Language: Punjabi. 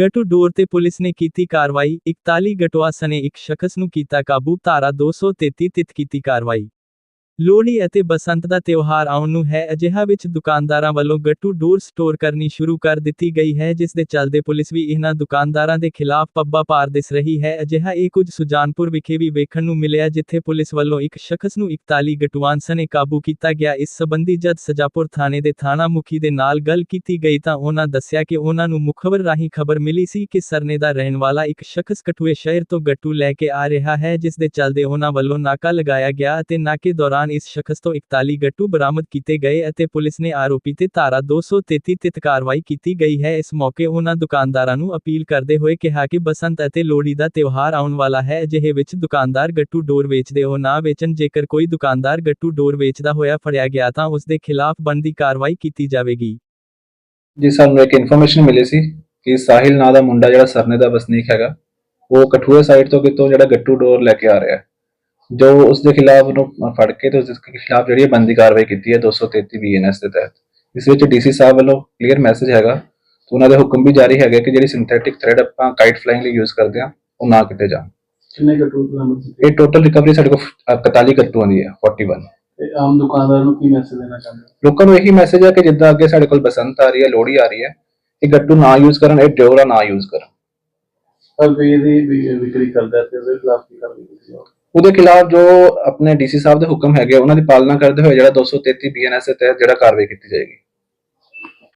ਗਟੂ ਡੋਰ ਤੇ ਪੁਲਿਸ ਨੇ ਕੀਤੀ ਕਾਰਵਾਈ 41 ਗਟਵਾ ਸਨੇ ਇੱਕ ਸ਼ਖਸ ਨੂੰ ਕੀਤਾ ਕਾਬੂ, ਧਾਰਾ 233 ਤਿਤ ਕੀਤੀ ਕਾਰਵਾਈ। ਲੋਹੜੀ ਅਤੇ ਬਸੰਤ ਦਾ ਤਿਉਹਾਰ ਆਉਣ ਨੂੰ ਹੈ, ਅਜਿਹਾ ਵਿੱਚ ਦੁਕਾਨਦਾਰਾਂ ਵੱਲੋਂ ਗੱਟੂ ਡੋਰ ਸਟੋਰ ਕਰਨੀ ਸ਼ੁਰੂ ਕਰ ਦਿੱਤੀ ਗਈ ਹੈ, ਜਿਸ ਦੇ ਚੱਲਦੇ ਪੁਲਿਸ ਵੀ ਇਹਨਾਂ ਦੁਕਾਨਦਾਰਾਂ ਦੇ ਖਿਲਾਫ ਪੱਬਾ ਪਾਰ ਦਿਸ ਰਹੀ ਹੈ। ਅਜਿਹਾ ਇਹ ਕੁਝ ਸੁਜਾਨਪੁਰ ਵਿਖੇ ਵੀ ਵੇਖਣ ਨੂੰ ਮਿਲਿਆ, ਜਿੱਥੇ ਪੁਲਿਸ ਵੱਲੋਂ ਇੱਕ ਸ਼ਖਸ ਨੂੰ 41 ਗਟਵਾਨ ਸਨੇ ਕਾਬੂ ਕੀਤਾ ਗਿਆ। ਇਸ ਸਬੰਧੀ ਜਦ ਸਜਾਪੁਰ ਥਾਣੇ ਦੇ ਥਾਣਾ ਮੁਖੀ ਦੇ ਨਾਲ ਗੱਲ ਕੀਤੀ ਗਈ ਤਾਂ ਉਹਨਾਂ ਦੱਸਿਆ ਕਿ ਉਹਨਾਂ ਨੂੰ ਮੁਖਬਰ ਰਾਹੀਂ ਖਬਰ ਮਿਲੀ ਸੀ ਕਿ ਸਰਨੇ ਦਾ ਰਹਿਣ ਵਾਲਾ ਇੱਕ ਸ਼ਖਸ ਕਠੂਏ ਸ਼ਹਿਰ ਤੋਂ ਗੱਟੂ ਲੈ ਕੇ ਆ ਰਿਹਾ ਹੈ, ਜਿਸ ਦੇ ਚੱਲਦੇ ਉਹਨਾਂ ਵੱਲੋਂ ਨਾਕਾ ਲਗਾਇਆ ਗਿਆ ਅਤੇ ਨਾਕੇ ਦੌਰਾਨ ਇਸ ਸ਼ਖਸ ਤੋਂ 41 ਗੱਟੂ ਬਰਾਮਦ ਕੀਤੇ ਗਏ ਅਤੇ ਪੁਲਿਸ ਨੇ ਆਰੋਪੀ ਤੇ ਧਾਰਾ 233 ਤਿਤ ਕਾਰਵਾਈ ਕੀਤੀ ਗਈ ਹੈ। ਇਸ ਮੌਕੇ ਉਹਨਾਂ ਦੁਕਾਨਦਾਰਾਂ ਨੂੰ ਅਪੀਲ ਕਰਦੇ ਹੋਏ ਕਿਹਾ ਕਿ ਬਸੰਤ ਅਤੇ ਲੋਹੜੀ ਦਾ ਤਿਉਹਾਰ ਆਉਣ ਵਾਲਾ ਹੈ। ਅਜਿਹੇ ਵਿੱਚ ਦੁਕਾਨਦਾਰ ਗੱਟੂ ਡੋਰ ਵੇਚਦੇ ਹੋ ਨਾ ਵੇਚਣ ਜੇਕਰ ਕੋਈ ਦੁਕਾਨਦਾਰ ਗੱਟੂ ਡੋਰ ਵੇਚਦਾ ਹੋਇਆ ਫੜਿਆ ਗਿਆ ਤਾਂ ਉਸ ਦੇ ਖਿਲਾਫ ਬਣਦੀ ਕਾਰਵਾਈ ਕੀਤੀ ਜਾਵੇਗੀ। ਜੀ, ਸਾਨੂੰ ਇੱਕ ਇਨਫੋਰਮੇਸ਼ਨ ਮਿਲੀ ਸੀ ਕਿ ਸਾਹਿਲ ਨਾਂ ਦਾ ਮੁੰਡਾ ਜਿਹੜਾ ਸਰਨੇ ਦਾ ਵਸਨੀਕ ਹੈਗਾ, ਉਹ ਕਠੂਏ ਸਾਈਡ ਤੋਂ ਕਿਤੋਂ ਜਿਹੜਾ ਗੱਟੂ ਡੋਰ ਲੈ ਕੇ ਆ ਰਿਹਾ ਹੈ। ਜੋ ਉਸ ਦੇ ਖਿਲਾਫ ਉਹਨੂੰ ਫੜ ਕੇ ਤੇ ਉਸ ਦੇ ਖਿਲਾਫ ਜਿਹੜੀ ਬੰਦੀ ਕਾਰਵਾਈ ਕੀਤੀ ਹੈ 233 ਬੀਐਨਐਸ ਦੇ ਤਹਿਤ। ਇਸ ਵਿੱਚ ਡੀਸੀ ਸਾਹਿਬ ਵੱਲੋਂ ਕਲੀਅਰ ਮੈਸੇਜ ਹੈਗਾ ਤੇ ਉਹਨਾਂ ਦੇ ਹੁਕਮ ਵੀ ਜਾਰੀ ਹੈਗੇ ਕਿ ਜਿਹੜੀ ਸਿੰਥੈਟਿਕ ਥ੍ਰੈਡ ਆਪਾਂ ਕਾਈਟ ਫਲਾਈਂਗ ਲਈ ਯੂਜ਼ ਕਰਦੇ ਹਾਂ ਉਹ ਨਾ ਕੀਤੇ ਜਾਣ। ਕਿੰਨੇ ਗੱਟੂ ਬਰਾਮਦ ਇਹ ਟੋਟਲ ਰਿਕਵਰੀ ਸਾਡੇ ਕੋਲ 41 ਗੱਟੂਆਂ ਦੀ ਹੈ 41 ਤੇ ਆਮ ਦੁਕਾਨਦਾਰ ਨੂੰ ਕੀ ਮੈਸੇਜ ਦੇਣਾ ਚਾਹੁੰਦੇ? ਲੋਕਾਂ ਨੂੰ ਇਹੀ ਮੈਸੇਜ ਹੈ ਕਿ ਜਿੱਦਾਂ ਅੱਗੇ ਸਾਡੇ ਕੋਲ ਬਸੰਤ ਆ ਰਹੀ ਹੈ ਲੋਹੜੀ ਆ ਰਹੀ ਹੈ ਇਹ ਗੱਟੂ ਨਾ ਯੂਜ਼ ਕਰਨ ਇਹ ਡਿਓਰਾ ਨਾ ਯੂਜ਼ ਕਰਨ। ਪਰ ਇਹਦੀ ਵਿ- ਵਿਕਰੀ ਕਰਦਾ ਤੇ ਉਹਦੇ ਖਿਲਾਫ ਕੀ ਕਾਰਵਾਈ ਕੀਤੀ ਜਾਵੇ ਉਹਦੇ ਖਿਲਾਫ ਜੋ ਆਪਣੇ ਡੀਸੀ ਸਾਹਿਬ ਦੇ ਹੁਕਮ ਹੈਗੇ ਉਹਨਾਂ ਦੀ ਪਾਲਣਾ ਕਰਦੇ ਹੋਏ ਜਿਹੜਾ 233 ਬੀਐਨਐਸ ਦੇ ਤਹਿਤ ਜਿਹੜਾ ਕਾਰਵਾਈ ਕੀਤੀ ਜਾਏਗੀ।